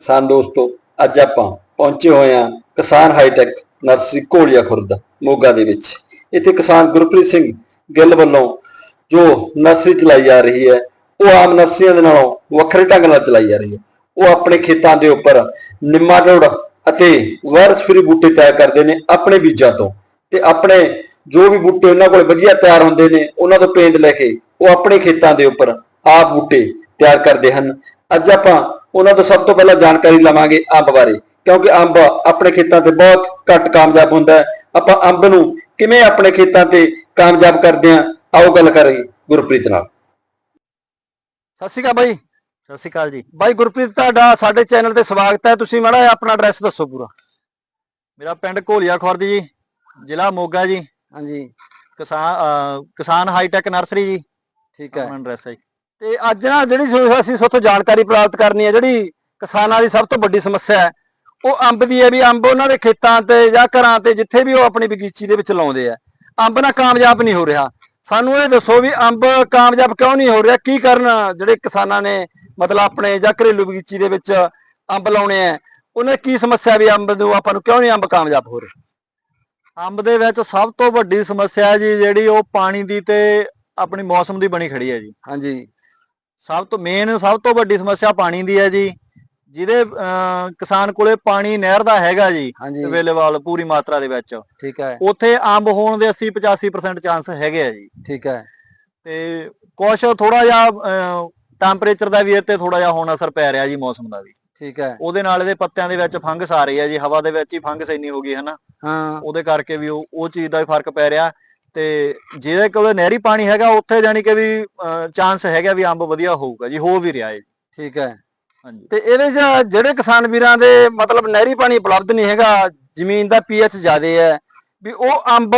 ਕਿਸਾਨ ਦੋਸਤੋ, ਅੱਜ ਆਪਾਂ ਪਹੁੰਚੇ ਹੋਏ ਹਾਂ ਕਿਸਾਨ high tech nursery Gholia Khurd, Moga ਦੇ ਵਿੱਚ। ਇੱਥੇ ਕਿਸਾਨ ਗੁਰਪ੍ਰੀਤ ਸਿੰਘ ਗਿੱਲ ਵੱਲੋਂ ਜੋ ਨਰਸਰੀ ਚਲਾਈ ਜਾ ਰਹੀ ਹੈ, ਉਹ ਆਮ ਨਰਸਰੀਆਂ ਦੇ ਨਾਲੋਂ ਵੱਖਰੇ ਢੰਗ ਨਾਲ ਚਲਾਈ ਜਾ ਰਹੀ ਹੈ। ਉਹ ਆਪਣੇ ਖੇਤਾਂ ਦੇ ਉੱਪਰ ਨਿੰਮਾ ਨਿੰਮਾਟੋੜ ਅਤੇ ਵਾਇਰਸ ਫਰੀ ਬੂਟੇ ਤਿਆਰ ਕਰਦੇ ਨੇ ਆਪਣੇ ਬੀਜਾਂ ਤੋਂ। ਤੇ ਆਪਣੇ ਜੋ ਵੀ ਬੂਟੇ ਉਹਨਾਂ ਕੋਲ ਵਧੀਆ ਤਿਆਰ ਹੁੰਦੇ ਨੇ, ਉਹਨਾਂ ਤੋਂ ਪੇਂਟ ਲੈ ਕੇ ਉਹ ਆਪਣੇ ਖੇਤਾਂ ਦੇ ਉੱਪਰ ਆਪ ਬੂਟੇ ਤਿਆਰ ਕਰਦੇ ਹਨ। ਅੱਜ ਆਪਾਂ ਉਹਨਾਂ ਤੋਂ ਸਭ ਤੋਂ ਪਹਿਲਾਂ ਜਾਣਕਾਰੀ ਲਵਾਂਗੇ ਅੰਬ ਬਾਰੇ ਕਿਉਂਕਿ ਅੰਬ ਆਪਣੇ ਖੇਤਾਂ ਤੇ ਬਹੁਤ ਘੱਟ ਕਾਮਯਾਬ ਹੁੰਦਾ ਹੈ। ਆਪਾਂ ਅੰਬ ਨੂੰ ਕਿਵੇਂ ਆਪਣੇ ਖੇਤਾਂ ਤੇ ਕਾਮਯਾਬ ਕਰਦੇ ਹਾਂ ਆਓ ਗੱਲ ਕਰੀਏ ਗੁਰਪ੍ਰੀਤ ਨਾਲ। ਸਤਿ ਸ਼੍ਰੀ ਅਕਾਲ ਬਾਈ। ਸਤਿ ਸ਼੍ਰੀ ਅਕਾਲ ਜੀ। ਬਾਈ ਗੁਰਪ੍ਰੀਤ ਤੁਹਾਡਾ ਸਾਡੇ ਚੈਨਲ ਤੇ ਸਵਾਗਤ ਹੈ। ਤੁਸੀਂ ਮਾੜਾ ਜਿਹਾ ਆਪਣਾ ਐਡਰੈਸ ਦੱਸੋ ਪੂਰਾ। ਮੇਰਾ ਪਿੰਡ ਘੋਲੀਆ ਖੁਰਦ ਜੀ ਜ਼ਿਲ੍ਹਾ ਮੋਗਾ ਜੀ। ਹਾਂਜੀ। ਕਿਸਾਨ ਕਿਸਾਨ ਹਾਈਟੈਕ ਨਰਸਰੀ ਜੀ। ਠੀਕ ਹੈ। ਆਪਣਾ ਐਡਰੈਸ ਹੈ ਜੀ। ਤੇ ਅੱਜ ਨਾ ਜਿਹੜੀ ਅਸੀਂ ਸੋਥੋਂ ਜਾਣਕਾਰੀ ਪ੍ਰਾਪਤ ਕਰਨੀ ਹੈ ਜਿਹੜੀ ਕਿਸਾਨਾਂ ਦੀ ਸਭ ਤੋਂ ਵੱਡੀ ਸਮੱਸਿਆ ਹੈ ਉਹ ਅੰਬ ਦੀ ਹੈ ਵੀ ਅੰਬ ਉਹਨਾਂ ਦੇ ਖੇਤਾਂ ਤੇ ਜਾਂ ਘਰਾਂ ਤੇ ਜਿੱਥੇ ਵੀ ਉਹ ਆਪਣੀ ਬਗੀਚੀ ਦੇ ਵਿੱਚ ਲਾਉਂਦੇ ਆ। ਅੰਬ ਨਾ ਕਾਮਯਾਬ ਨਹੀਂ ਹੋ ਰਿਹਾ। ਸਾਨੂੰ ਇਹ ਦੱਸੋ ਵੀ ਅੰਬ ਕਾਮਯਾਬ ਕਿਉਂ ਨਹੀਂ ਹੋ ਰਿਹਾ? ਕੀ ਕਾਰਨ ਜਿਹੜੇ ਕਿਸਾਨਾਂ ਨੇ ਮਤਲਬ ਆਪਣੇ ਜਾਂ ਘਰੇਲੂ ਬਗੀਚੀ ਦੇ ਵਿੱਚ ਅੰਬ ਲਾਉਣੇ ਆ? ਉਹਨੇ ਕੀ ਸਮੱਸਿਆ ਵੀ ਅੰਬ ਨੂੰ ਆਪਾਂ ਨੂੰ ਕਿਉਂ ਨਹੀਂ ਅੰਬ ਕਾਮਯਾਬ ਹੋ ਰਹੇ? ਅੰਬ ਦੇ ਵਿੱਚ ਸਭ ਤੋਂ ਵੱਡੀ ਸਮੱਸਿਆ ਜੀ ਜਿਹੜੀ ਉਹ ਪਾਣੀ ਦੀ ਤੇ ਆਪਣੀ ਮੌਸਮ ਦੀ ਬਣੀ ਖੜੀ ਹੈ ਜੀ। ਹਾਂਜੀ। ਸਭ ਤੋਂ ਮੇਨ ਸਭ ਤੋਂ ਵੱਡੀ ਸਮੱਸਿਆ ਪਾਣੀ ਦੀ ਹੈ ਜੀ। ਜਿਹਦੇ ਕਿਸਾਨ ਕੋਲੇ ਪਾਣੀ ਨਹਿਰ ਦਾ ਹੈਗਾ ਜੀ ਅਵੇਲੇਬਲ ਪੂਰੀ ਮਾਤਰਾ ਦੇ ਵਿੱਚ। ਠੀਕ ਹੈ। ਉੱਥੇ ਅੰਬ ਹੋਣ ਦੇ 80 85% ਚਾਂਸ ਹੈਗੇ ਆ ਜੀ। ਠੀਕ ਹੈ। ਤੇ ਕੁਛ ਥੋੜਾ ਜਿਹਾ ਟੈਂਪਰੇਚਰ ਦਾ ਵੀ ਤੇ ਥੋੜਾ ਜਿਹਾ ਹੁਣ ਅਸਰ ਪੈ ਰਿਹਾ ਜੀ ਮੌਸਮ ਦਾ ਵੀ। ਠੀਕ ਹੈ। ਉਹਦੇ ਨਾਲ ਇਹਦੇ ਪੱਤਿਆਂ ਦੇ ਵਿੱਚ ਫੰਗਸ ਆ ਰਹੀ ਹੈ ਜੀ ਹਵਾ ਦੇ ਵਿੱਚ ਹੀ ਫੰਗਸ ਇੰਨੀ ਹੋ ਗਈ ਹੈ ਨਾ। ਹਾਂ। ਉਹਦੇ ਕਰਕੇ ਵੀ ਉਹ ਉਹ ਚੀਜ਼ ਦਾ ਵੀ ਫ਼ਰਕ ਪੈ ਰਿਹਾ। ਤੇ ਜਿਹਦੇ ਕੋਲ ਨਹਿਰੀ ਪਾਣੀ ਹੈਗਾ ਉੱਥੇ ਜਾਨੀ ਕਿ ਵੀ ਚਾਂਸ ਹੈਗਾ ਵੀ ਅੰਬ ਵਧੀਆ ਹੋਊਗਾ ਜੀ ਹੋ ਵੀ ਰਿਹਾ ਹੈ ਠੀਕ ਹੈ। ਹਾਂਜੀ। ਤੇ ਇਹਦੇ 'ਚ ਜਿਹੜੇ ਕਿਸਾਨ ਵੀਰਾਂ ਦੇ ਮਤਲਬ ਨਹਿਰੀ ਪਾਣੀ ਉਪਲਬਧ ਨਹੀਂ ਹੈਗਾ ਜ਼ਮੀਨ ਦਾ ਪੀਐਚ ਜ਼ਿਆਦੇ ਹੈ ਵੀ ਉਹ ਅੰਬ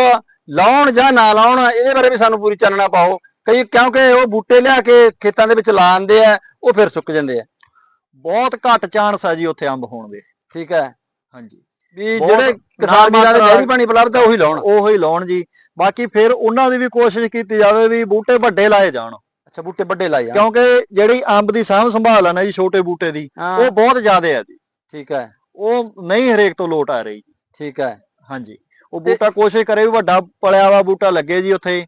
ਲਾਉਣ ਜਾਂ ਨਾ ਲਾਉਣ ਇਹਦੇ ਬਾਰੇ ਵੀ ਸਾਨੂੰ ਪੂਰੀ ਚਾਨਣਾ ਪਾਓ। ਕਈ ਕਿਉਂਕਿ ਉਹ ਬੂਟੇ ਲਿਆ ਕੇ ਖੇਤਾਂ ਦੇ ਵਿੱਚ ਲਾ ਆਂਦੇ ਆ ਉਹ ਫਿਰ ਸੁੱਕ ਜਾਂਦੇ ਆ। ਬਹੁਤ ਘੱਟ ਚਾਂਸ ਹੈ ਜੀ ਉੱਥੇ ਅੰਬ ਹੋਣ ਦੇ। ਠੀਕ ਹੈ। ਹਾਂਜੀ। ਵੀ ਬਹੁਤ ਜਿਹੜੇ ਕਿਸਾਨ ਵੀਰਾਂ ਦੇ ਨਹਿਰੀ ਪਾਣੀ ਉਪਲਬਧ ਹੈ ਉਹੀ ਲਾਉਣ। ਉਹੋ ਹੀ ਲਾਉਣ ਜੀ। ਬਾਕੀ ਫਿਰ ਉਹਨਾਂ ਦੀ ਵੀ ਕੋਸ਼ਿਸ਼ ਕੀਤੀ ਜਾਵੇ ਵੀ ਬੂਟੇ ਵੱਡੇ ਲਾਏ ਜਾਣ। ਅੱਛਾ ਬੂਟੇ ਵੱਡੇ ਲਾਏ ਆ ਕਿਉਂਕਿ ਜਿਹੜੀ ਅੰਬ ਦੀ ਸਾਂਭ ਸੰਭਾਲ ਆ ਨਾ ਜੀ ਛੋਟੇ ਬੂਟੇ ਦੀ ਹਾਂ। ਉਹ ਬਹੁਤ ਜ਼ਿਆਦਾ ਹੈ ਜੀ। ਠੀਕ ਹੈ। ਉਹ ਨਹੀਂ ਹਰੇਕ ਤੋਂ ਲੋਟ ਆ ਰਹੀ। ਠੀਕ ਹੈ। ਹਾਂਜੀ। ਉਹ ਤੇ- ਬੂਟਾ ਕੋਸ਼ਿਸ਼ ਕਰੇ ਵੀ ਵੱਡਾ ਪਲਿਆ ਵਾ ਬੂਟਾ ਲੱਗੇ ਜੀ ਉੱਥੇ।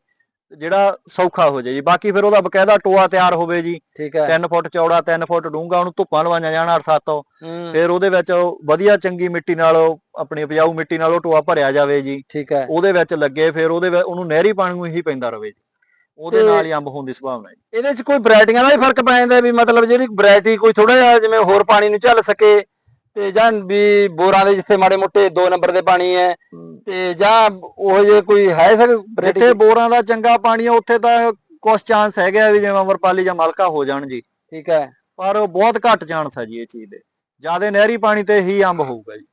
ਜਿਹੜਾ ਸੌਖਾ ਹੋ ਜਾਏ ਜੀ। ਬਾਕੀ ਫਿਰ ਉਹਦਾ ਬਕਾਇਦਾ ਟੋਆ ਤਿਆਰ ਹੋਵੇ ਜੀ। ਠੀਕ ਹੈ। 3 ਫੁੱਟ ਚੌੜਾ 3 ਫੁੱਟ ਡੂੰਘਾ ਉਹਨੂੰ ਧੁੱਪਾਂ ਲਵਾਈਆਂ ਜਾਣ ਹਰ ਸਾਤੋਂ ਹੂੰ, ਫਿਰ ਉਹਦੇ ਵਿੱਚ ਉਹ ਵਧੀਆ ਚੰਗੀ ਮਿੱਟੀ ਨਾਲ ਉਹ ਆਪਣੀ ਉਪਜਾਊ ਮਿੱਟੀ ਨਾਲ ਉਹ ਟੋਆ ਭਰਿਆ ਜਾਵੇ ਜੀ। ਠੀਕ ਹੈ। ਉਹਦੇ ਵਿੱਚ ਲੱਗੇ ਫਿਰ ਉਹਦੇ ਵਿੱਚ ਉਹਨੂੰ ਨਹਿਰੀ ਪਾਣੀ ਹੀ ਪੈਂਦਾ ਰਵੇ ਜੀ। ਉਹਦੇ ਨਾਲ ਹੀ ਅੰਬ ਹੋਣ ਦੀ ਸੰਭਾਵਨਾ ਹੈ ਜੀ। ਇਹਦੇ 'ਚ ਕੋਈ ਵੈਰਾਈਟੀਆਂ ਦਾ ਵੀ ਫ਼ਰਕ ਪੈ ਜਾਂਦਾ ਵੀ ਮਤਲਬ ਜਿਹੜੀ ਵੈਰਾਈਟੀ ਕੋਈ ਥੋੜਾ ਜਿਹਾ ਜਿਵੇਂ ਹੋਰ ਪਾਣੀ ਨੂੰ ਝੱਲ ਸਕੇ। ਤੇ ਜਾਂ ਵੀ ਬੋਰਾਂ ਦੇ ਜਿੱਥੇ ਮਾੜੇ ਮੋਟੇ 2 ਨੰਬਰ ਦੇ ਪਾਣੀ ਹੈ ਤੇ ਜਾਂ ਉਹ ਜੇ ਕੋਈ ਹੈ ਸਰ ਜਿੱਥੇ ਬੋਰਾਂ ਦਾ ਚੰਗਾ ਪਾਣੀ ਆ ਉੱਥੇ ਤਾਂ ਕੁਝ ਚਾਂਸ ਹੈਗੇ ਆ ਵੀ ਜਿਵੇਂ ਅਮਰਪਾਲੀ ਜਾਂ ਮਲਕਾ ਹੋ ਜਾਣ ਜੀ। ਠੀਕ ਹੈ। ਪਰ ਉਹ ਬਹੁਤ ਘੱਟ ਚਾਂਸ ਹੈ ਜੀ ਇਹ ਚੀਜ਼ ਦੇ। ਜਿਆਦੇ ਨਹਿਰੀ ਪਾਣੀ ਤੇ ਹੀ ਅੰਬ ਹੋਊਗਾ ਜੀ।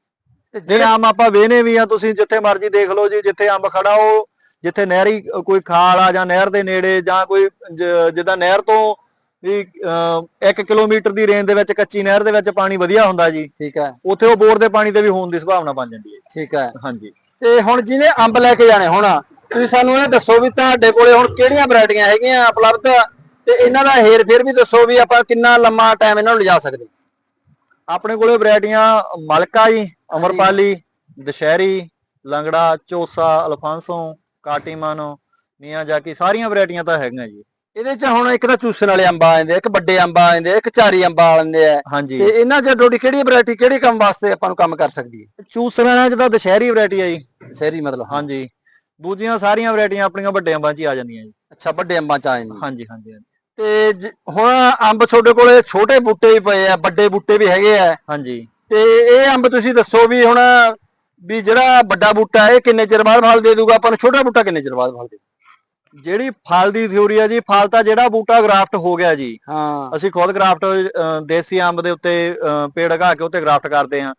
ਜਿਹੜੇ ਆਮ ਆਪਾਂ ਵੇਨੇ ਵੀ ਆ ਤੁਸੀਂ ਜਿੱਥੇ ਮਰਜ਼ੀ ਦੇਖ ਲਓ ਜੀ ਜਿੱਥੇ ਅੰਬ ਖੜਾ ਉਹ ਜਿੱਥੇ ਨਹਿਰੀ ਕੋਈ ਖਾਲ ਆ ਜਾਂ ਨਹਿਰ ਦੇ ਨੇੜੇ ਜਾਂ ਕੋਈ ਜਿੱਦਾਂ ਨਹਿਰ ਤੋਂ ਵੀ 1 ਕਿਲੋਮੀਟਰ ਦੀ ਰੇਂਜ ਦੇ ਵਿੱਚ ਕੱਚੀ ਨਹਿਰ ਦੇ ਵਿੱਚ ਪਾਣੀ ਵਧੀਆ ਹੁੰਦਾ ਜੀ। ਠੀਕ ਹੈ। ਉੱਥੇ ਉਹ ਬੋਰ ਦੇ ਪਾਣੀ ਤੇ ਵੀ ਹੋਣ ਦੀ ਸੰਭਾਵਨਾ ਬਣ ਜਾਂਦੀ ਹੈ ਠੀਕ ਹੈ। ਹਾਂਜੀ। ਤੇ ਹੁਣ ਜਿਹਨੇ ਅੰਬ ਲੈ ਕੇ ਜਾਣੇ ਹੁਣ ਤੁਸੀਂ ਸਾਨੂੰ ਇਹ ਦੱਸੋ ਵੀ ਤੁਹਾਡੇ ਕੋਲੇ ਹੁਣ ਕਿਹੜੀਆਂ ਵੈਰਾਈਟੀਆਂ ਹੈਗੀਆਂ ਉਪਲਬਧ? ਤੇ ਇਹਨਾਂ ਦਾ ਹੇਰ ਫੇਰ ਵੀ ਦੱਸੋ ਵੀ ਆਪਾਂ ਕਿੰਨਾ ਲੰਮਾ ਟਾਈਮ ਇਹਨਾਂ ਨੂੰ ਲਿਜਾ ਸਕਦੇ। ਆਪਣੇ ਕੋਲੇ ਵੈਰਾਈਟੀਆਂ ਮਲਕਾ ਜੀ ਅਮਰਪਾਲੀ ਦਸ਼ਹਿਰੀ ਲੰਗੜਾ ਚੋਸਾ ਅਲਫਾਂਸੋ ਕਾਟੀਮਨ ਮੀਆਂਜਾਕੀ ਸਾਰੀਆਂ ਵੈਰਾਈਟੀਆਂ ਤਾਂ ਹੈਗੀਆਂ ਜੀ। ਇਹਦੇ ਚ ਹੁਣ ਇੱਕ ਤਾਂ ਚੂਸਣ ਵਾਲੇ ਅੰਬ ਆ ਜਾਂਦੇ ਆ, ਇੱਕ ਵੱਡੇ ਅੰਬ ਆ ਜਾਂਦੇ ਆ, ਇੱਕ ਚਾਰੀ ਅੰਬ ਆ ਜਾਂਦੇ ਆ। ਹਾਂਜੀ। ਤੇ ਇਹਨਾਂ ਚ ਡੋਡੀ ਕਿਹੜੀ ਵੈਰਾਈਟੀ ਕਿਹੜੇ ਕੰਮ ਵਾਸਤੇ ਆਪਾਂ ਨੂੰ ਕੰਮ ਕਰ ਸਕਦੀ ਹੈ? ਚੂਸਰਾਂ ਚ ਤਾਂ ਦਸ਼ਹਿਰੀ ਵੈਰਾਈਟੀ ਆ ਜੀ। ਸ਼ਹਿਰੀ ਮਤਲਬ। ਹਾਂਜੀ। ਦੂਜੀਆਂ ਸਾਰੀਆਂ ਵੈਰਾਈਟੀਆਂ ਆਪਣੀਆਂ ਵੱਡੇ ਅੰਬਾਂ 'ਚ ਹੀ ਆ ਜਾਂਦੀਆਂ ਜੀ। ਅੱਛਾ ਵੱਡੇ ਅੰਬਾਂ ਚ ਆ ਜਾਂਦੀ ਹਾਂਜੀ ਹਾਂਜੀ। ਤੇ ਹੁਣ ਅੰਬ ਤੁਹਾਡੇ ਕੋਲੇ ਛੋਟੇ ਬੂਟੇ ਵੀ ਪਏ ਆ ਵੱਡੇ ਬੂਟੇ ਵੀ ਹੈਗੇ ਆ। ਹਾਂਜੀ। ਤੇ ਇਹ ਅੰਬ ਤੁਸੀਂ ਦੱਸੋ ਵੀ ਹੁਣ ਵੀ ਜਿਹੜਾ ਵੱਡਾ ਬੂਟਾ ਇਹ ਕਿੰਨੇ ਚਿਰ ਬਾਅਦ ਫਲ ਦੇ ਦੂਗਾ? ਆਪਾਂ ਨੂੰ ਛੋਟਾ ਬੂਟਾ ਕਿੰਨੇ ਚਿਰ ਬਾਅਦ ਫਲ ਦੇ ਜਿਹੜੀ ਫਲ ਦੀ ਥਿਉਰੀ ਆ ਜੀ ਫਲ ਤਾਂ ਜਿਹੜਾ ਬੂਟਾ ਗ੍ਰਾਫਟ ਹੋ ਗਿਆ ਜੀ। ਹਾਂ। ਅਸੀਂ ਖੁਦ ਗ੍ਰਾਫਟ ਦੇਸੀ ਅੰਬ ਦੇ ਉੱਤੇ ਪੇੜ ਲਗਾ ਕੇ ਉੱਤੇ ਗ੍ਰਾਫਟ ਕਰਦੇ ਹਾਂ।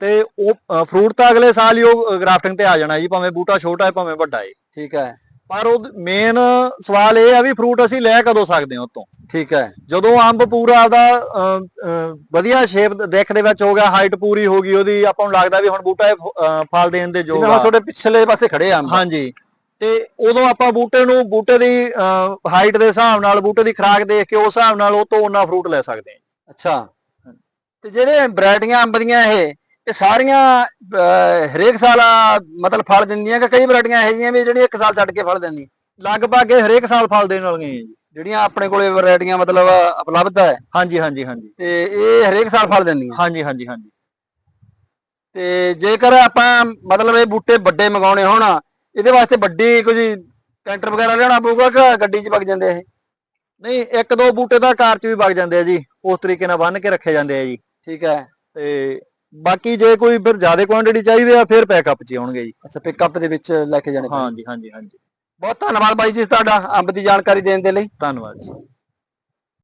ਤੇ ਉਹ ਫਰੂਟ ਤਾਂ ਅਗਲੇ ਸਾਲ ਹੀ ਉਹ ਗ੍ਰਾਫਟਿੰਗ ਤੇ ਆ ਜਾਣਾ ਜੀ ਭਾਵੇਂ ਬੂਟਾ ਛੋਟਾ ਹੈ ਭਾਵੇਂ ਵੱਡਾ ਹੈ। ਠੀਕ ਹੈ। ਪਰ ਉਹ ਮੇਨ ਸਵਾਲ ਇਹ ਆ ਵੀ ਫਰੂਟ ਅਸੀਂ ਲੈ ਕਦੋਂ ਸਕਦੇ ਹਾਂ ਉਤੋਂ? ਠੀਕ ਹੈ। ਜਦੋਂ ਅੰਬ ਪੂਰਾ ਦਾ ਵਧੀਆ ਸ਼ੇਪ ਦੇਖ ਦੇ ਵਿੱਚ ਹੋ ਗਿਆ ਹਾਈਟ ਪੂਰੀ ਹੋ ਗਈ ਉਹਦੀ ਆਪਾਂ ਨੂੰ ਲੱਗਦਾ ਵੀ ਹੁਣ ਬੂਟਾ ਫਲ ਦੇਣ ਦੇ ਯੋਗ ਆ। ਤੁਹਾਡੇ ਪਿਛਲੇ ਪਾਸੇ ਖੜੇ ਆ ਅੰਬ। ਹਾਂਜੀ। ਤੇ ਉਦੋਂ ਆਪਾਂ ਬੂਟੇ ਨੂੰ ਬੂਟੇ ਦੀ ਹਾਈਟ ਦੇ ਹਿਸਾਬ ਨਾਲ ਬੂਟੇ ਦੀ ਖੁਰਾਕ ਦੇਖ ਕੇ ਉਸ ਹਿਸਾਬ ਨਾਲ ਉਹ ਤੋਂ ਉਹਨਾਂ ਫਰੂਟ ਲੈ ਸਕਦੇ ਹਾਂ। ਅੱਛਾ। ਤੇ ਜਿਹੜੇ ਵੈਰਾਈਟੀਆਂ ਅੰਬ ਦੀਆਂ ਇਹ ਇਹ ਸਾਰੀਆਂ ਹਰੇਕ ਸਾਲ ਮਤਲਬ ਫਲ ਦਿੰਦੀਆਂ ਕਿ ਕਈ ਵੈਰਾਈਟੀਆਂ ਇਹੋ ਜਿਹੀਆਂ ਵੀ ਜਿਹੜੀਆਂ ਇੱਕ ਸਾਲ ਛੱਡ ਕੇ ਫਲ ਦਿੰਦੀਆਂ। ਲਗਭਗ ਇਹ ਹਰੇਕ ਸਾਲ ਫਲ ਦੇਣ ਵਾਲੀਆਂ ਜੀ ਜਿਹੜੀਆਂ ਆਪਣੇ ਕੋਲੇ ਵੈਰਾਈਟੀਆਂ ਮਤਲਬ ਉਪਲਬਧ ਹੈ। ਹਾਂਜੀ ਹਾਂਜੀ ਹਾਂਜੀ। ਤੇ ਇਹ ਹਰੇਕ ਸਾਲ ਫਲ ਦਿੰਦੀਆਂ। ਹਾਂਜੀ ਹਾਂਜੀ ਹਾਂਜੀ। ਤੇ ਜੇਕਰ ਆਪਾਂ ਮਤਲਬ ਇਹ ਬੂਟੇ ਵੱਡੇ ਮੰਗਾਉਣੇ ਹੋਣ ਇਹਦੇ ਵਾਸਤੇ ਵੱਡੀ ਕੁਝ ਕੈਂਟਰ ਵਗੈਰਾ ਲਿਆਉਣਾ ਪਊਗਾ ਕਿ ਗੱਡੀ 'ਚ ਵਗ ਜਾਂਦੇ ਇਹ? ਨਹੀਂ ਇੱਕ ਦੋ ਬੂਟੇ ਤਾਂ ਕਾਰ ਚ ਵੀ ਵਗ ਜਾਂਦੇ ਆ ਜੀ। ਉਸ ਤਰੀਕੇ ਨਾਲ ਬੰਨ ਕੇ ਰੱਖੇ ਜਾਂਦੇ ਆ ਜੀ। ਠੀਕ ਹੈ। ਤੇ ਬਾਕੀ ਜੇ ਕੋਈ ਫਿਰ ਜ਼ਿਆਦਾ ਕੁਆਂਟੀਟੀ ਚਾਹੀਦੀ ਆ ਫਿਰ ਪੈਕਅਪ ਚ ਆਉਣਗੇ ਜੀ। ਅੱਛਾ ਪਿਕਅਪ ਦੇ ਵਿੱਚ ਲੈ ਕੇ ਜਾਣੇ। ਹਾਂਜੀ ਹਾਂਜੀ ਹਾਂਜੀ। ਬਹੁਤ ਧੰਨਵਾਦ ਬਾਈ ਜੀ ਤੁਹਾਡਾ ਅੰਬ ਦੀ ਜਾਣਕਾਰੀ ਦੇਣ ਦੇ ਲਈ। ਧੰਨਵਾਦ ਜੀ।